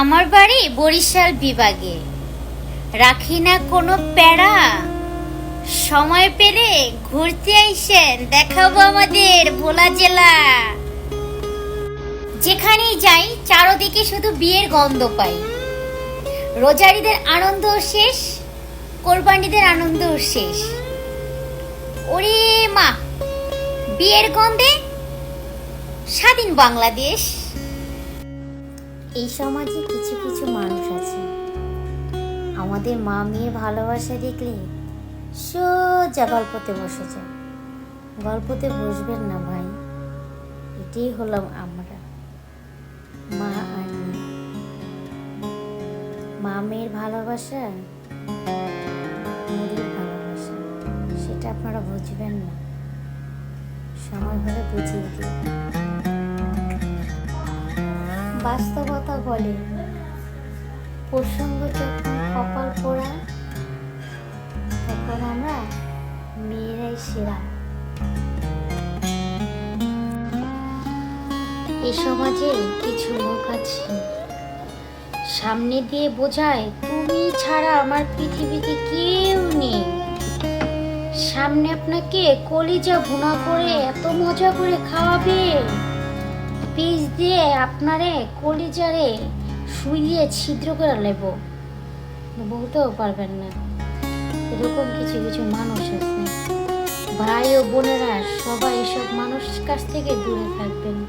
আমার বাড়ি বরিশাল বিভাগে। রাখি না কোনো প্যারা? সময় পেলে ঘুরতে আইসেন, দেখাবো আমাদের ভোলা জেলা। যেখানেই যাই, চারোদিকে শুধু বিয়ের গন্ধ পাই। রোজারিদের আনন্দ শেষ, কোরবানিদের আনন্দ শেষ। ওরে মা, বিয়ের গন্ধে স্বাধীন বাংলাদেশ। এই সমাজে কিছু কিছু মানুষ আছে। আমাদের মা মেয়ের ভালোবাসা দেখলে সোজা গল্পতে বসে যায়। গল্পতে বসবেন না ভাই, এটাই হলাম আমরা, মা আর মা মেয়ের ভালোবাসা মুড়ির ভালোবাসা, সেটা আপনারা বুঝবেন না। সময় হলে বুঝিয়ে দিই বাস্তবতা বলে। প্রসঙ্গ যখন কপাল পোড়া। তখন আমরা মেয়েরাই সেরা। এ সমাজে কিছু লোক আছে। সামনে দিয়ে বোঝায়, তুমি ছাড়া আমার পৃথিবীতে কেউ নেই। সামনে আপনাকে কলিজা ভুনা করে এত মজা করে খাওয়াবে। পিস দিয়ে আপনারে কলিজারে শুইয়ে ছিদ্র করে নেব। বলতেও পারবেন না। এরকম কিছু কিছু মানুষ আছে। ভাই ও বোনেরা সবাই এসব মানুষ কাছ থেকে দূরে থাকবেন।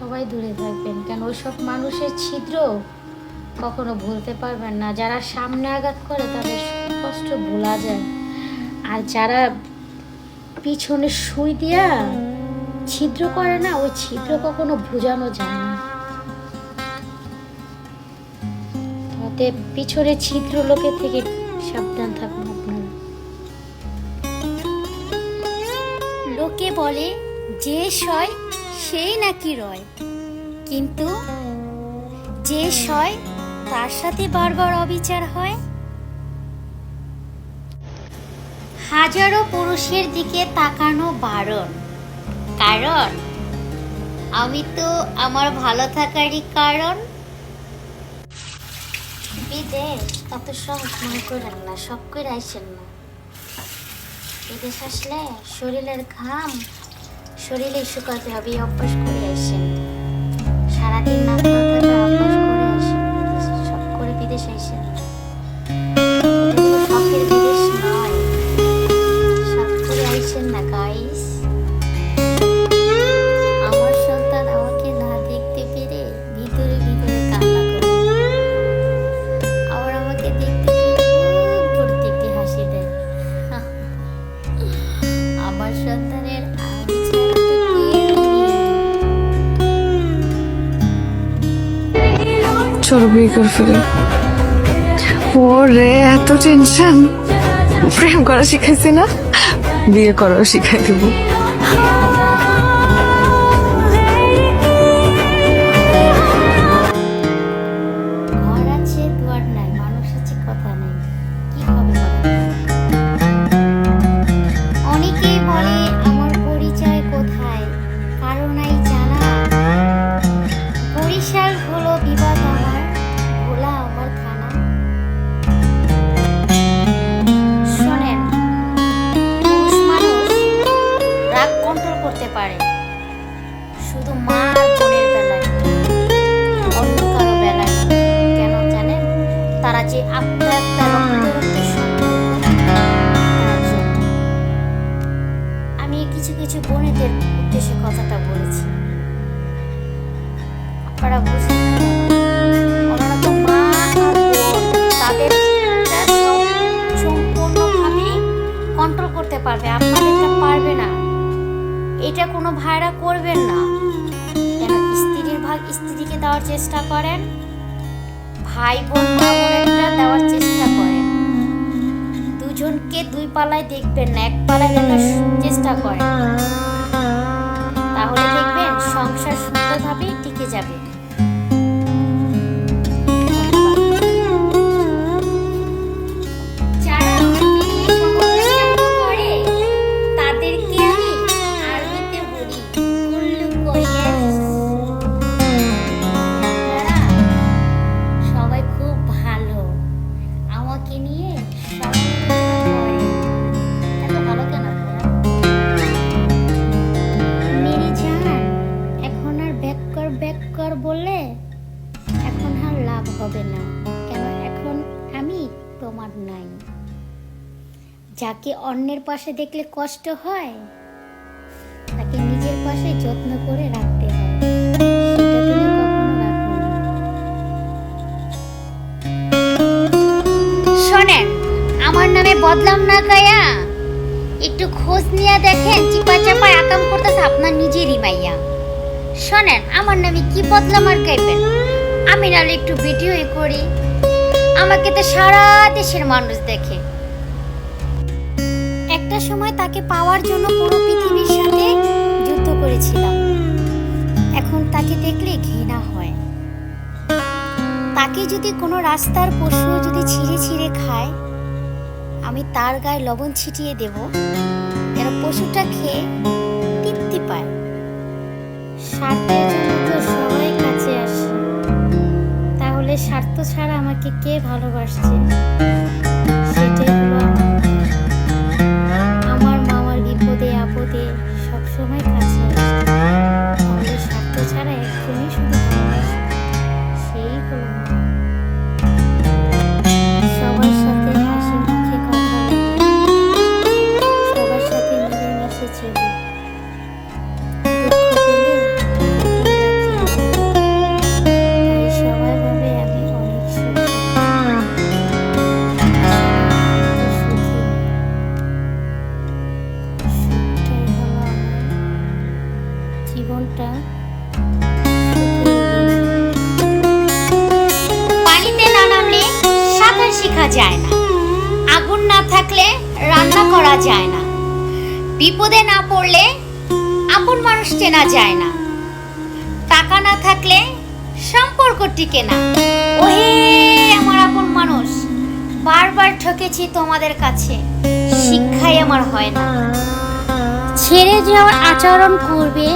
সবাই দূরে থাকবেন। কেন ওইসব মানুষের ছিদ্র কখনো ভুলতে পারবেন না। যারা সামনে আঘাত করে তাদের কষ্ট ভোলা যায়। আর যারা পিছনে সুই দিয়া ছিদ্র করে না, ওই ছিদ্র কখনো বোঝানো যায় না। অতএব পিছনে ছিদ্র লোকের থেকে সাবধান থাকুন আপনারা। লোকে বলে, যে সয় সেই নাকি রয়। কিন্তু যে সয় তার সাথে বারবার অবিচার হয় হাজারো পুরুষের দিকে তাকানো বারণ। কারণ? আমি তো আমার ভালো থাকারই কারণ। বিদেশ? অত সহজ মনে করেন না সব করে আইসেন না। বিদেশ আসলে শরীরের ঘাম শরীরে শুকাতে হবে অভ্যাস করে আসেন সারাদিন না সব করে বিদেশ আইসেন। বিয়ে করে ফেলি ওরে এত টেনশন প্রেম করা শিখাইছি না? বিয়ে করাও শিখাই দেবো। দেওয়ার চেষ্টা করেন। ভাই বোন দেওয়ার চেষ্টা করেন। দুজনকে দুই পালায় দেখবেন না, এক পালায় দেখার চেষ্টা করেন। তাহলে দেখবেন সংসার সুন্দরভাবেই টিকে যাবে। যাকে অন্যের পাশে দেখলে কষ্ট হয়? তাকে নিজের পাশে যত্ন করে রাখতে হয়। শোনেন, আমার নামে বদলাম না গায়া একটু খোঁজ নিয়ে দেখেন চিপা চাপা আকাম করতেছে আপনার নিজেরই মাইয়া শোনেন, আমার নামে কি বদলাম আর গাইবেন আমি নাহলে একটু ভিডিওই করি। আমাকে তো সারা দেশের মানুষ দেখে। তাকে পাওয়ার জন্য পুরো পৃথিবীর সাথে যুদ্ধ করেছিলাম। এখন তাকে দেখলে ঘৃণা হয়। তাকে যদি কোনো রাস্তার পশু যদি ছিঁড়ে ছিঁড়ে খায়, আমি তার গায়ে লবণ ছিটিয়ে দেব যেন পশুটা খেয়ে তৃপ্তি পায়। স্বার্থের আসে। তাহলে স্বার্থ ছাড়া আমাকে কে ভালোবাসছে? মানুষ চেনা যায় না। টাকা না থাকলে সম্পর্ক টিকে না। ওহে, আমার আপন মানুষ, বারবার ঠকেছি তোমাদের কাছে, শিক্ষাই আমার হয় না। ছেড়ে যাওয়ার আচরণ করবে,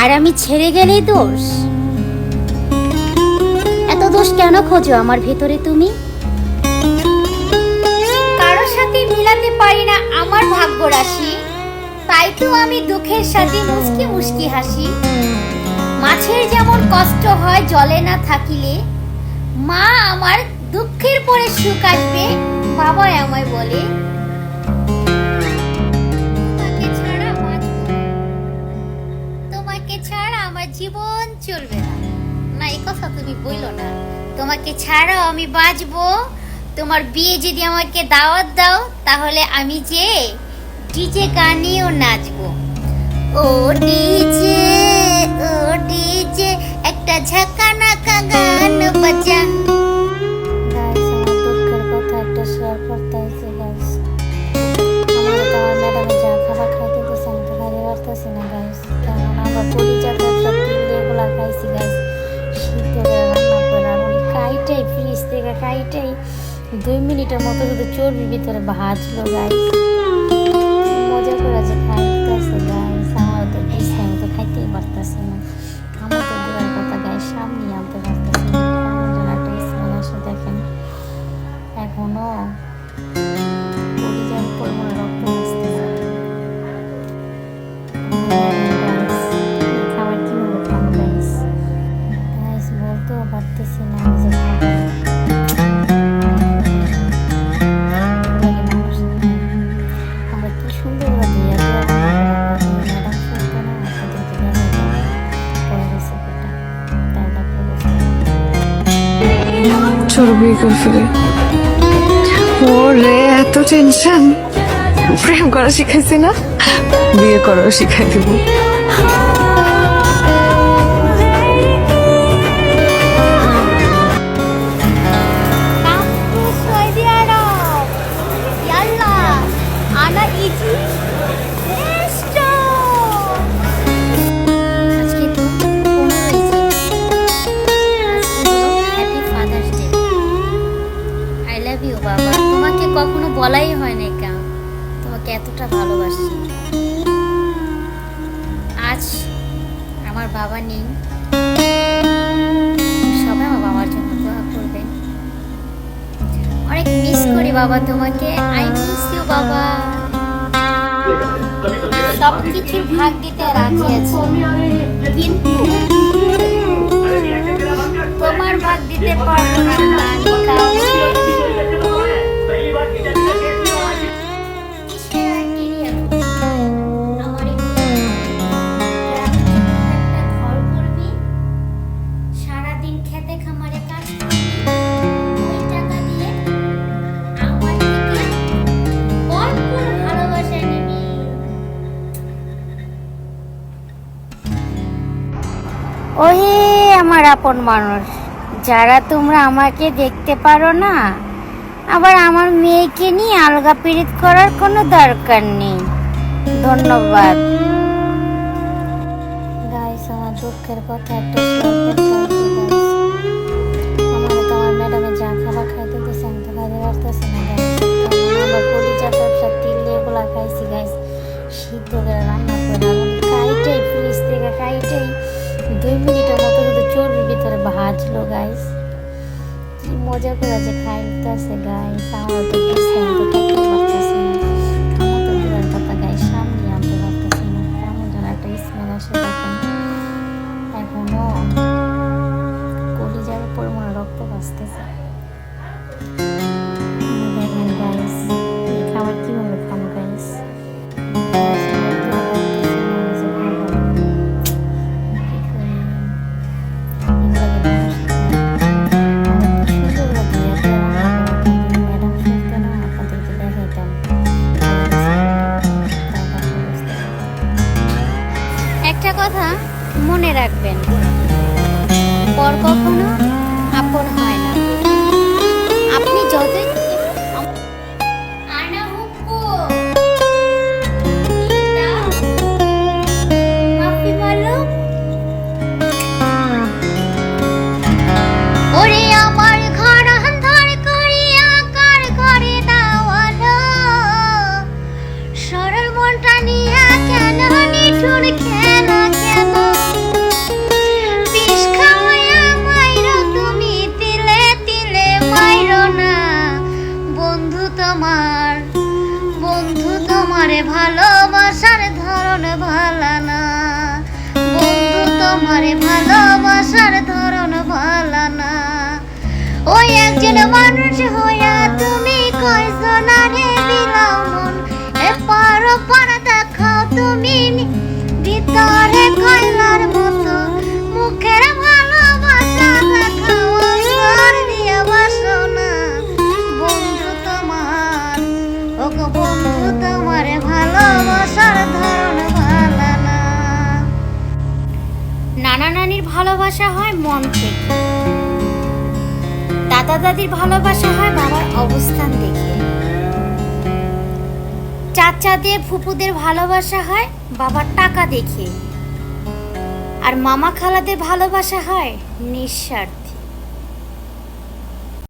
আর আমি ছেড়ে গেলেই দোষ। এত দোষ কেন খোঁজো আমার ভেতরে তুমি? কারোর সাথে মিলাতে পারি না আমার ভাগ্য রাশি তাই তো আমি দুঃখের সাথে মুসকি মুসকি হাসি। মাছের যেমন কষ্ট হয় জলে না থাকিলে, মা আমার দুঃখের পরে সুখ আসবে বাবা আমায় বলে। তোমাকে ছাড়া আমার জীবন চলবে না। না, এই কথা তুমি বইলো না। তোমাকে ছাড়াও আমি বাঁচবো। তোমার বিয়ে যদি আমাকে দাওয়াত দাও, তাহলে আমি যে ডিজে গানেও নাচবো। ও ডিজে ও ডিজে, একটা ঝাঁকানাকা গান বাজা। দুই মিনিটের মতো শুধু চর্বির ভিতরে ভাজলো গাইস মজা করে যে খাইতেছে গাইস আমার তো আমি তো খাইতেই পারতেছি না আমার তো দূরের কথা গাইস সামনে আনতে পারতেছি না দেখেন এখনও বিয়ে করে ফেলে ওরে এত টেনশন প্রেম করা শিখাইছি না? বিয়ে করাও শিখাই দিব। বাবা, তোমাকে আই মিস ইউ বাবা। সব কিছু ভাগ দিতে রাজি কিন্তু তোমার ভাগ দিতে পারব না ওহে আমার আপন মানুষ, যারা তোমরা আমাকে দেখতে পারো না, আবার আমার মেয়েকে নিয়ে আলগা পীড়িত করার কোনো দরকার নেই। ধন্যবাদ। গাইস আমার দুঃখের কথা একটা খাইতেছে গাইস আমার রাখবেন। পর কখনো আপন হয় না। আপনি বলো। ওরে আমার তোমারে ভালোবাসার ধরন ভালা না। ওই একজন মানুষ হইয়া তুমি কয়জনারে দিলাও মন এ পারো পারা দেখাও তুমি ভিতরে ভালোবাসা হয় মন থেকে। দাদা দাদির ভালোবাসা হয় বাবার অবস্থান দেখে। চাচাদের ফুপুদের ভালোবাসা হয় বাবার টাকা দেখে। আর মামা খালাদের ভালোবাসা হয় নিঃস্বার্থ।